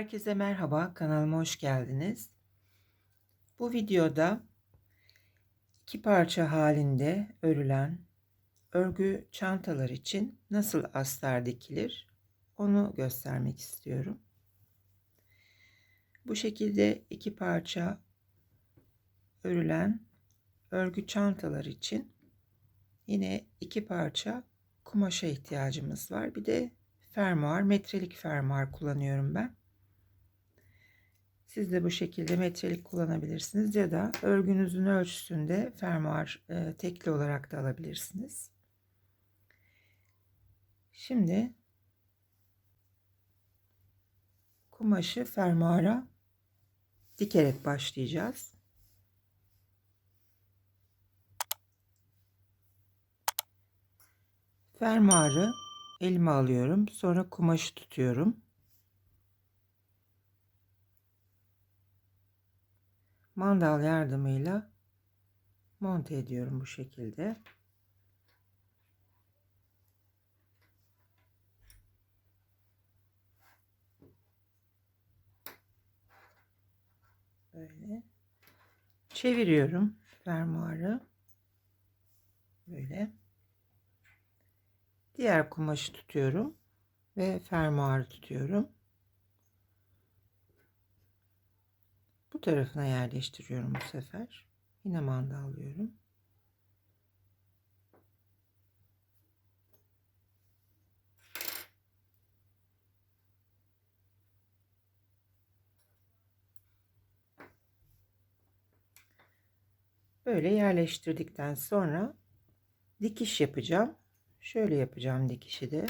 Herkese merhaba, kanalıma hoş geldiniz. Bu videoda iki parça halinde örülen örgü çantalar için nasıl astar dikilir onu göstermek istiyorum. Bu şekilde iki parça örülen örgü çantalar için yine iki parça kumaşa ihtiyacımız var. Bir de fermuar, metrelik fermuar kullanıyorum ben. Siz de bu şekilde metrelik kullanabilirsiniz ya da örgünüzün ölçüsünde fermuar e, tekli olarak da alabilirsiniz. Şimdi kumaşı fermuara dikerek başlayacağız. Fermuarı elime alıyorum. Sonra kumaşı tutuyorum. Mandal yardımıyla monte ediyorum bu şekilde. Böyle çeviriyorum fermuarı. Böyle. Diğer kumaşı tutuyorum ve fermuarı tutuyorum. Bu tarafına yerleştiriyorum bu sefer. Yine manda alıyorum. Böyle yerleştirdikten sonra dikiş yapacağım. Şöyle yapacağım dikişi de.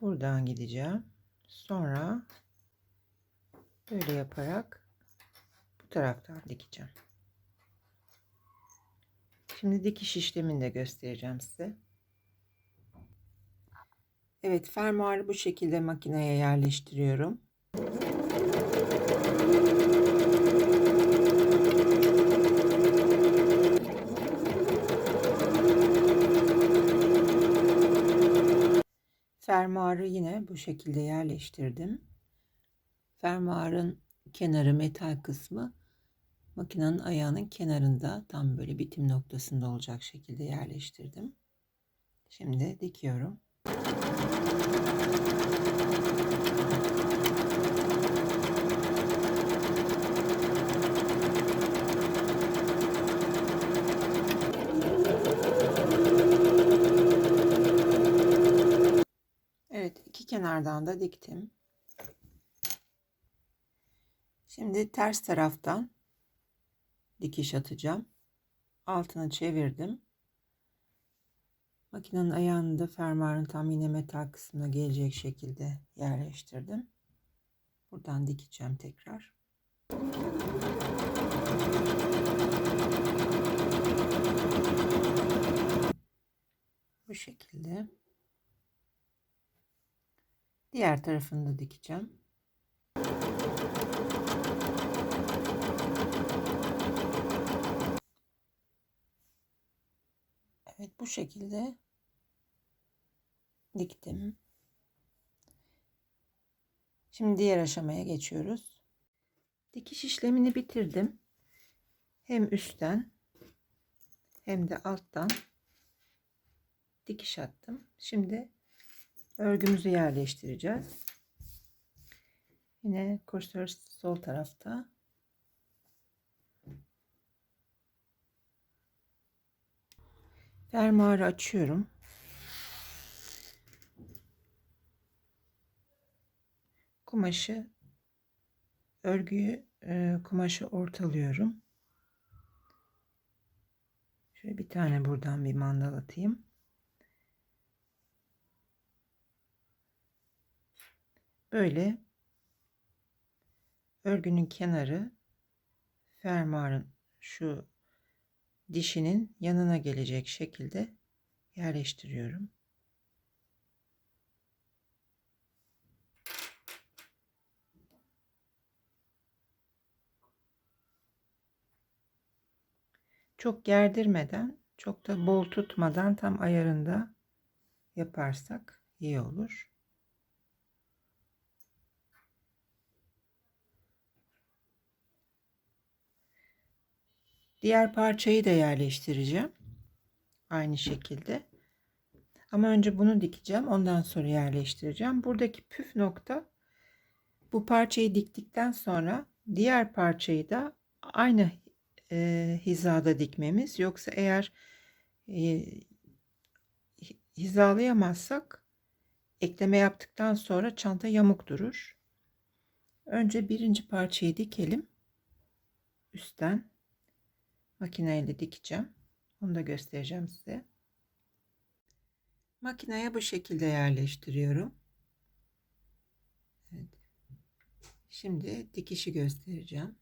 Buradan gideceğim. Sonra Böyle yaparak bu taraftan dikeceğim. Şimdi dikiş işlemini de göstereceğim size. Evet fermuarı bu şekilde makineye yerleştiriyorum. Fermuarı yine bu şekilde yerleştirdim. Fermuarın kenarı metal kısmı makinenin ayağının kenarında tam böyle bitim noktasında olacak şekilde yerleştirdim. Şimdi dikiyorum. Evet iki kenardan da diktim. Şimdi ters taraftan dikiş atacağım. Altını çevirdim. Makinenin ayağını da fermuarın tam yine metal kısmına gelecek şekilde yerleştirdim. Buradan dikeceğim tekrar. Bu şekilde. Diğer tarafını da dikeceğim. Evet bu şekilde diktim. Şimdi diğer aşamaya geçiyoruz. Dikiş işlemini bitirdim. Hem üstten hem de alttan dikiş attım. Şimdi örgümüzü yerleştireceğiz. Yine kursör sol tarafta. Fermuarı açıyorum. Kumaşı örgüyü e, kumaşı ortalıyorum. Şöyle bir tane buradan bir mandal atayım. Böyle örgünün kenarı fermuarın şu dişinin yanına gelecek şekilde yerleştiriyorum. Çok gerdirmeden, çok da bol tutmadan tam ayarında yaparsak iyi olur. Diğer parçayı da yerleştireceğim. Aynı şekilde. Ama önce bunu dikeceğim. Ondan sonra yerleştireceğim. Buradaki püf nokta bu parçayı diktikten sonra diğer parçayı da aynı e, hizada dikmemiz. Yoksa eğer e, hizalayamazsak ekleme yaptıktan sonra çanta yamuk durur. Önce birinci parçayı dikelim. Üstten makineyle dikeceğim. Onu da göstereceğim size. Makineye bu şekilde yerleştiriyorum. Evet. Şimdi dikişi göstereceğim.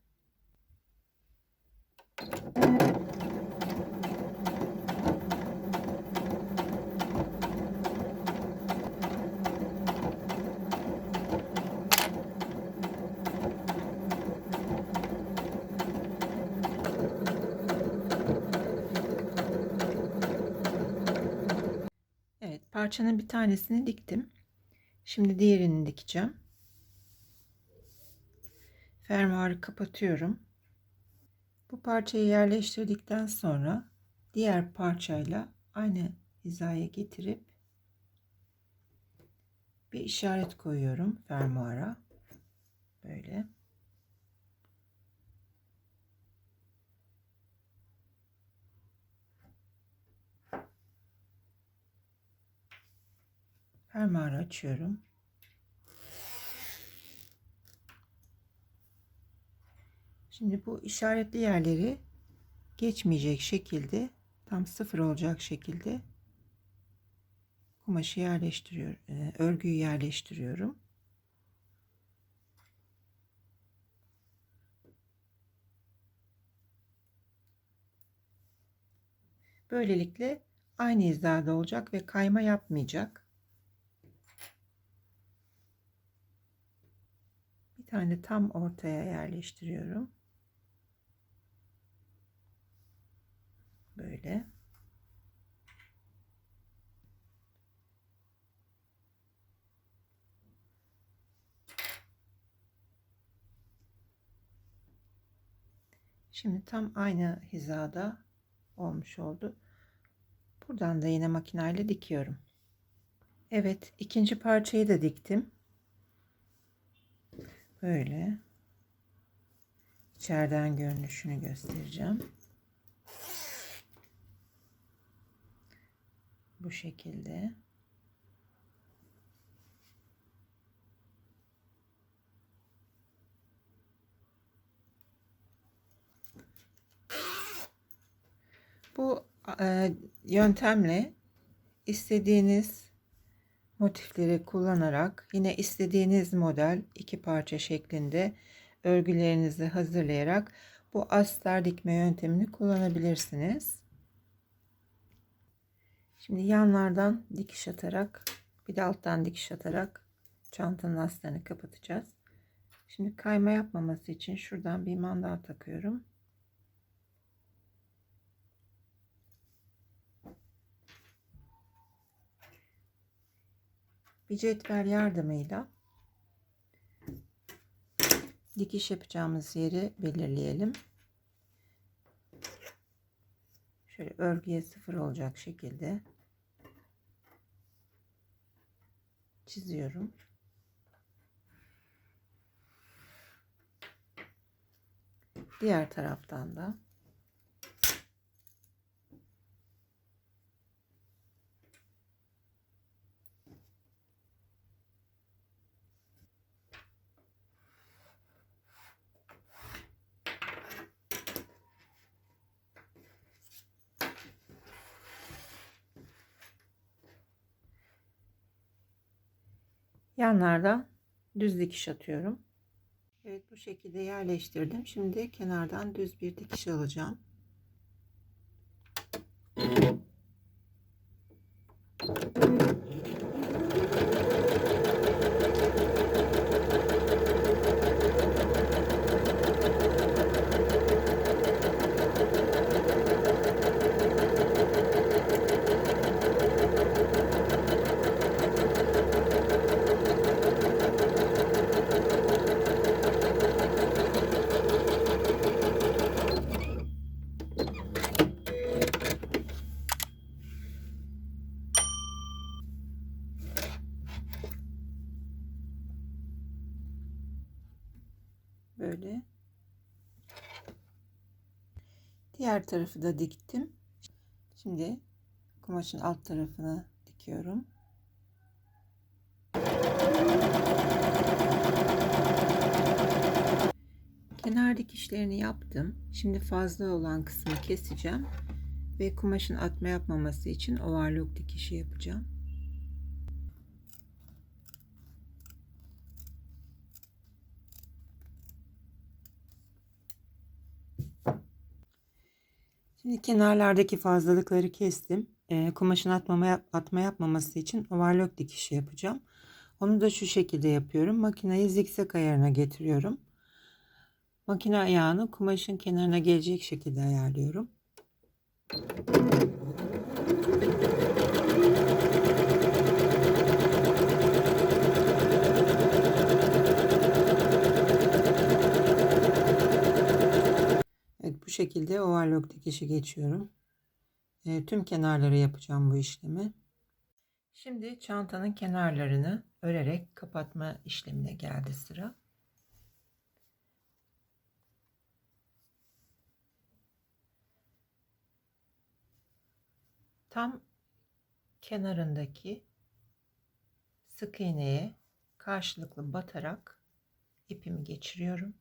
Evet, parçanın bir tanesini diktim. Şimdi diğerini dikeceğim. Fermuarı kapatıyorum. Bu parçayı yerleştirdikten sonra diğer parçayla aynı hizaya getirip bir işaret koyuyorum fermuara. Böyle. Fermuarı açıyorum. Şimdi bu işaretli yerleri geçmeyecek şekilde tam sıfır olacak şekilde kumaşı yerleştiriyorum. E, örgüyü yerleştiriyorum. Böylelikle aynı hizada olacak ve kayma yapmayacak. Bir tane tam ortaya yerleştiriyorum. Böyle. Şimdi tam aynı hizada olmuş oldu. Buradan da yine makineyle dikiyorum. Evet, ikinci parçayı da diktim. Böyle. İçeriden görünüşünü göstereceğim. Bu şekilde. Bu e, yöntemle istediğiniz motifleri kullanarak yine istediğiniz model iki parça şeklinde örgülerinizi hazırlayarak bu astar dikme yöntemini kullanabilirsiniz. Şimdi yanlardan dikiş atarak bir de alttan dikiş atarak çantanın astarını kapatacağız. Şimdi kayma yapmaması için şuradan bir mandal takıyorum. Bir cetvel yardımıyla dikiş yapacağımız yeri belirleyelim. Şöyle örgüye sıfır olacak şekilde çiziyorum. Diğer taraftan da yanlardan düz dikiş atıyorum. Evet bu şekilde yerleştirdim. Şimdi kenardan düz bir dikiş alacağım. Diğer tarafı da diktim. Şimdi kumaşın alt tarafını dikiyorum. Kenar dikişlerini yaptım. Şimdi fazla olan kısmı keseceğim ve kumaşın atma yapmaması için overlock dikişi yapacağım. Şimdi kenarlardaki fazlalıkları kestim. E, kumaşın atmama, atma yapmaması için overlock dikişi yapacağım. Onu da şu şekilde yapıyorum. Makineyi zikzak ayarına getiriyorum. Makine ayağını kumaşın kenarına gelecek şekilde ayarlıyorum. Evet bu şekilde overlock dikişi geçiyorum. E, tüm kenarları yapacağım bu işlemi. Şimdi çantanın kenarlarını örerek kapatma işlemine geldi sıra. Tam kenarındaki sık iğneye karşılıklı batarak ipimi geçiriyorum.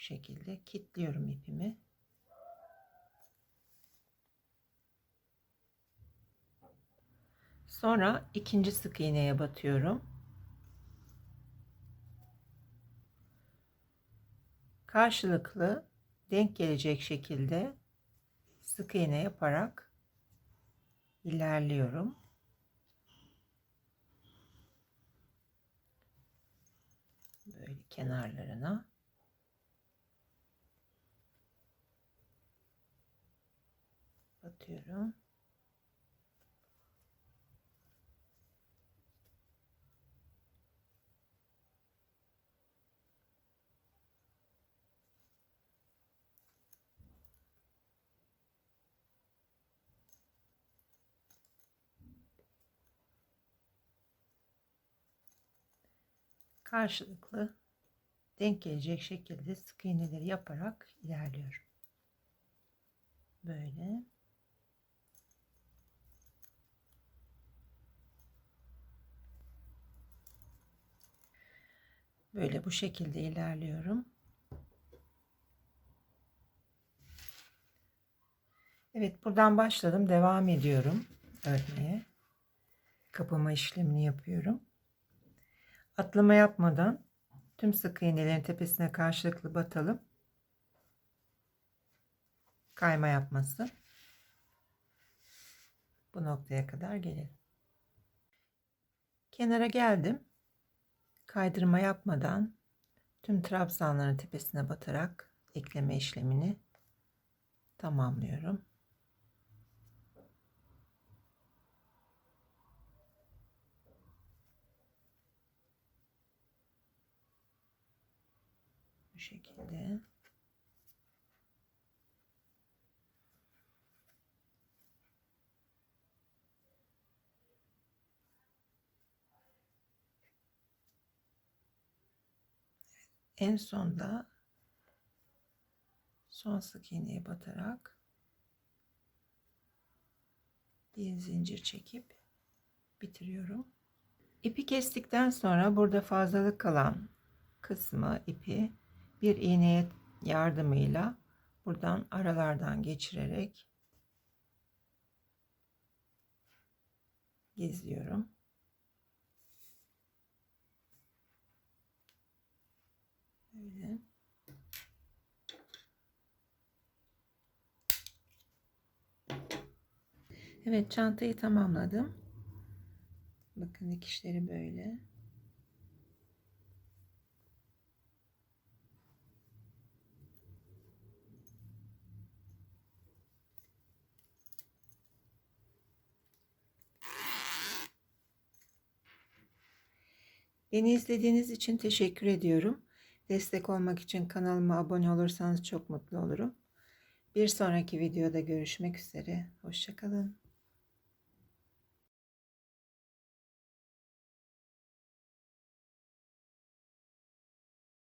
Bu şekilde kilitliyorum ipimi. Sonra ikinci sık iğneye batıyorum. Karşılıklı denk gelecek şekilde sık iğne yaparak ilerliyorum. Böyle kenarlarına. Batıyorum. karşılıklı denk gelecek şekilde sık iğneleri yaparak ilerliyorum. Böyle. Böyle bu şekilde ilerliyorum. Evet buradan başladım. Devam ediyorum örmeye. Kapama işlemini yapıyorum. Atlama yapmadan tüm sık iğnelerin tepesine karşılıklı batalım. Kayma yapması. Bu noktaya kadar gelelim. Kenara geldim. Kaydırma yapmadan tüm trabzanların tepesine batarak ekleme işlemini tamamlıyorum. Bu şekilde. En sonda son sık iğneye batarak bir zincir çekip bitiriyorum. İpi kestikten sonra burada fazlalık kalan kısmı ipi bir iğneye yardımıyla buradan aralardan geçirerek gizliyorum. Böyle. Evet çantayı tamamladım. Bakın dikişleri böyle. Beni izlediğiniz için teşekkür ediyorum. Destek olmak için kanalıma abone olursanız çok mutlu olurum. Bir sonraki videoda görüşmek üzere. Hoşçakalın.